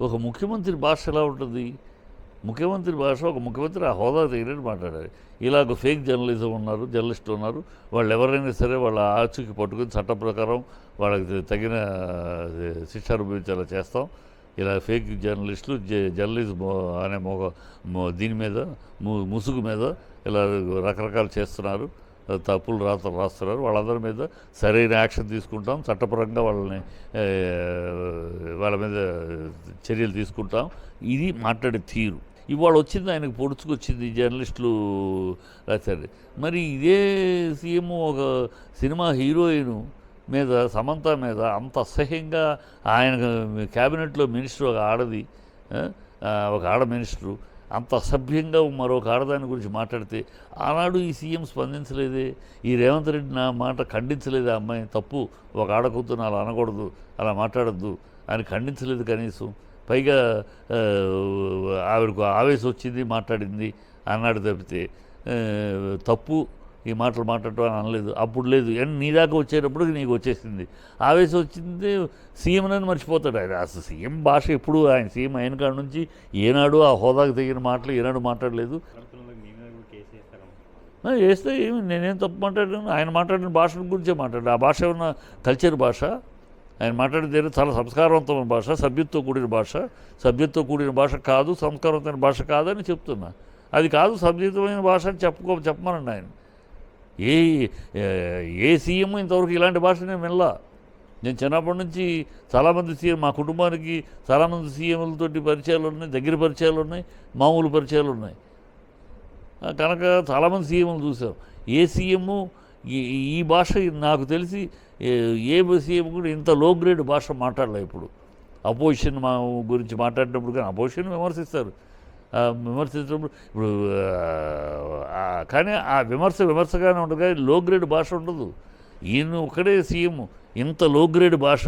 ఒక ముఖ్యమంత్రి భాష ఎలా ఉంటుంది? ముఖ్యమంత్రి భాష ఒక ముఖ్యమంత్రి ఆ హోదా తగినట్టు మాట్లాడాలి. ఇలాగ ఫేక్ జర్నలిజం ఉన్నారు జర్నలిస్టులు ఉన్నారు. వాళ్ళు ఎవరైనా సరే వాళ్ళ ఆచూకి పట్టుకుని చట్ట ప్రకారం వాళ్ళకి తగిన శిక్ష అనుభవించేలా చేస్తాం. ఇలా ఫేక్ జర్నలిస్టులు జ- జర్నలిజం అనే మొగ దీని మీద ము- ముసుగు మీద ఇలా రకరకాలు చేస్తున్నారు. తప్పులు రాత రాస్తున్నారు. వాళ్ళందరి మీద సరైన యాక్షన్ తీసుకుంటాం. చట్టపరంగా వాళ్ళని వాళ్ళ మీద చర్యలు తీసుకుంటాం. ఇది మాట్లాడే తీరు. ఇవాళ వచ్చింది ఆయనకు పొడుచుకొచ్చింది జర్నలిస్టులు రాశారు. మరి ఇదే సీఎం ఒక సినిమా హీరోయిన్ మీద సమంత మీద అంత అసహ్యంగా ఆయన క్యాబినెట్లో మినిస్టర్ ఒక ఆడది ఒక ఆడ మినిస్టరు అంత అసభ్యంగా మరొక ఆడదాని గురించి మాట్లాడితే ఆనాడు ఈ సీఎం స్పందించలేదే? ఈ రేవంత్ రెడ్డి నా మాట ఖండించలేదు ఆ అమ్మాయి? తప్పు. ఒక ఆడకూతురు అలా అనకూడదు అలా మాట్లాడద్దు అని ఖండించలేదు కనీసం. పైగా ఆవిడకు ఆవేశం వచ్చింది మాట్లాడింది అన్నాడు తప్పితే తప్పు ఈ మాటలు మాట్లాడటం అని అనలేదు. అప్పుడు లేదు. అండ్ నీ దాకా వచ్చేటప్పుడు నీకు వచ్చేసింది. ఆవేశం వచ్చింది సీఎం అని మర్చిపోతాడు. ఆయన అసలు సీఎం భాష ఎప్పుడు ఆయన సీఎం అయిన కాడ నుంచి ఏనాడు ఆ హోదాకు తగిన మాటలు ఏనాడు మాట్లాడలేదు. వేస్తే ఏమి? నేనేం తప్పు మాట్లాడాను ఆయన మాట్లాడిన భాష గురించే మాట్లాడాను. ఆ భాష ఏమన్నా కల్చర్ భాష? ఆయన మాట్లాడేది చాలా సంస్కారవంతమైన భాష సభ్యత్వం కూడిన భాష. సభ్యత్వం కూడిన భాష కాదు సంస్కారవంతమైన భాష కాదని చెప్తున్నా. అది కాదు సభ్యతమైన భాష అని చెప్పుకో చెప్పమనండి ఆయన. ఏ ఏ- సీఎం ఇంతవరకు ఇలాంటి భాష నేను వినలా. నేను చిన్నప్పటి నుంచి చాలామంది సీఎం మా కుటుంబానికి చాలామంది సీఎంలతోటి పరిచయాలు ఉన్నాయి దగ్గర పరిచయాలు ఉన్నాయి మామూలు పరిచయాలు ఉన్నాయి. కనుక చాలామంది సీఎంలు చూసాం ఏ సీఎం ఈ భాష నాకు తెలిసి ఏ- సీఎం కూడా ఇంత లో గ్రేడ్ భాష మాట్లాడలే ఇప్పుడు అపోజిషన్ మా గురించి మాట్లాడినప్పుడు కానీ అపోజిషన్ విమర్శిస్తారు. విమర్శించినప్పుడు ఇప్పుడు కానీ ఆ విమర్శ విమర్శగానే ఉండదు కానీ లో గ్రేడ్ భాష ఉండదు. ఈయన ఒకడే సీఎం. ఇంత లో గ్రేడ్ భాష.